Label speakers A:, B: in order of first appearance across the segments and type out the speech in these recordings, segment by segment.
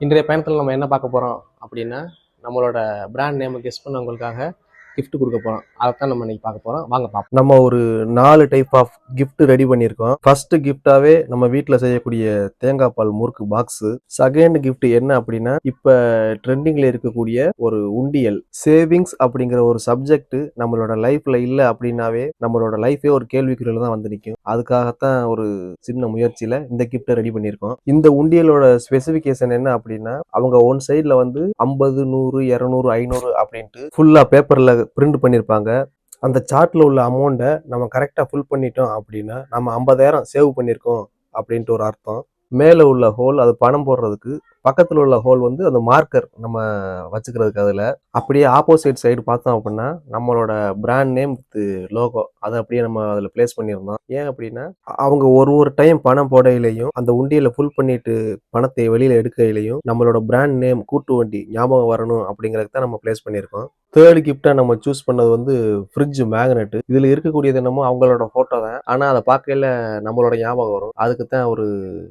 A: இன்றைய பயணத்தில் நம்ம என்ன பார்க்க போகிறோம் அப்படின்னா நம்மளோட பிராண்ட் நேமை கெஸ் பண்ணவங்களுக்காக கிஃப்ட் கொடுக்க போகிறோம் அதைத்தான் நம்ம இன்னைக்கு பார்க்க போகிறோம் வாங்க பார்ப்போம்
B: நம்ம ஒரு நாலு டைப் ஆஃப் கிஃப்ட் ரெடி பண்ணியிருக்கோம். ஃபர்ஸ்ட் கிஃப்டாகவே நம்ம வீட்டில் செய்யக்கூடிய தேங்காய் பால் முறுக்கு பாக்ஸு செகண்ட் கிஃப்ட் என்ன அப்படின்னா இப்போ ட்ரெண்டிங்ல இருக்கக்கூடிய ஒரு உண்டியல். சேவிங்ஸ் அப்படிங்கிற ஒரு சப்ஜெக்ட் நம்மளோட லைஃப்ல இல்லை அப்படின்னாவே நம்மளோட லைஃபே ஒரு கேள்விக்குறியில் தான் வந்து நிற்கும் அதுக்காகத்தான் ஒரு சின்ன முயற்சியில இந்த கிஃப்ட்டை ரெடி பண்ணியிருக்கோம். இந்த உண்டியலோட ஸ்பெசிஃபிகேஷன் என்ன அப்படின்னா அவங்க ஒன் சைடில் வந்து ஐம்பது நூறு இரநூறு ஐநூறு அப்படின்ட்டு ஃபுல்லாக பேப்பரில் பிரிண்ட் பண்ணியிருப்பாங்க. அந்த சார்ட்டில் உள்ள அமௌண்ட்டை நம்ம கரெக்டாக ஃபுல் பண்ணிட்டோம் அப்படின்னா நம்ம ஐம்பதாயிரம் சேவ் பண்ணியிருக்கோம் அப்படின்ட்டு ஒரு அர்த்தம். மேலே உள்ள ஹோல் அது பணம் போடுறதுக்கு பக்கத்தில் உள்ள ஹோல் வந்து அந்த மார்க்கர் நம்ம வச்சுக்கிறதுக்கு அதில் அப்படியே ஆப்போசிட் சைடு பார்த்தோம் அப்படின்னா நம்மளோட பிராண்ட் நேம் லோகோ அதை அப்படியே நம்ம அதில் ப்ளேஸ் பண்ணியிருந்தோம். ஏன் அப்படின்னா அவங்க ஒரு ஒரு டைம் பணம் போடையிலையும் அந்த உண்டியில் ஃபுல் பண்ணிட்டு பணத்தை வெளியில் எடுக்கையிலையும் நம்மளோட பிராண்ட் நேம் கூட்டு வண்டி ஞாபகம் வரணும் அப்படிங்கிறதுக்கு தான் நம்ம ப்ளேஸ் பண்ணியிருக்கோம். தேர்ட் கிஃப்டாக நம்ம சூஸ் பண்ணது வந்து ஃப்ரிட்ஜ் மேக்னெட் இதில் இருக்கக்கூடியது என்னமோ அவங்களோட ஃபோட்டோ தான். ஆனால் அதை பார்க்கையில நம்மளோட ஞாபகம் வரும். அதுக்கு தான் ஒரு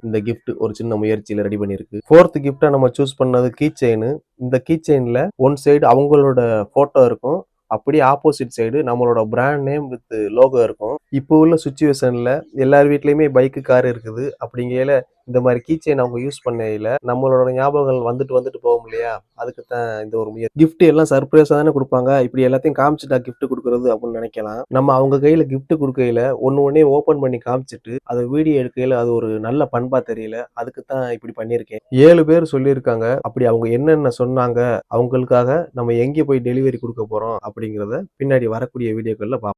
B: இந்த கிஃப்ட் ஒரு சின்ன முயற்சியில் ரெடி பண்ணியிருக்கு. ஃபோர்த்து கிஃப்டாக நம்ம சூஸ் பண்ணது கீ செயின் இந்த கீ செயினில் ஒன் சைடு அவங்களோட ஃபோட்டோ இருக்கும். அப்படியே ஆப்போசிட் சைடு நம்மளோட பிராண்ட் நேம் வித் லோகோ இருக்கும். இப்போ உள்ள சுச்சுவேஷனில் எல்லார் வீட்லேயுமே பைக்கு கார் இருக்குது. அப்படிங்கையில இந்த மாதிரி கீ அவங்க யூஸ் பண்ணையில நம்மளோட ஞாபகங்கள் வந்துட்டு வந்துட்டு போகும் இல்லையா? அதுக்கு தான் இந்த ஒரு முயற்சி. கிஃப்ட் எல்லாம் சர்ப்ரைஸாக தானே கொடுப்பாங்க. இப்படி எல்லாத்தையும் காமிச்சிட்டா கிஃப்ட் கொடுக்குறது அப்படின்னு நினைக்கலாம். நம்ம அவங்க கையில் கிஃப்ட் கொடுக்கையில ஒன்று ஒன்றே ஓப்பன் பண்ணி காமிச்சிட்டு அதை வீடியோ எடுக்கையில அது ஒரு நல்ல பண்பா தெரியல. அதுக்கு தான் இப்படி பண்ணியிருக்கேன். ஏழு பேர் சொல்லியிருக்காங்க. அப்படி அவங்க என்னென்ன சொன்னாங்க? அவங்களுக்காக நம்ம எங்கே போய் டெலிவரி கொடுக்க போறோம் அப்படிங்கிறத பின்னாடி வரக்கூடிய வீடியோக்களில் பார்ப்போம்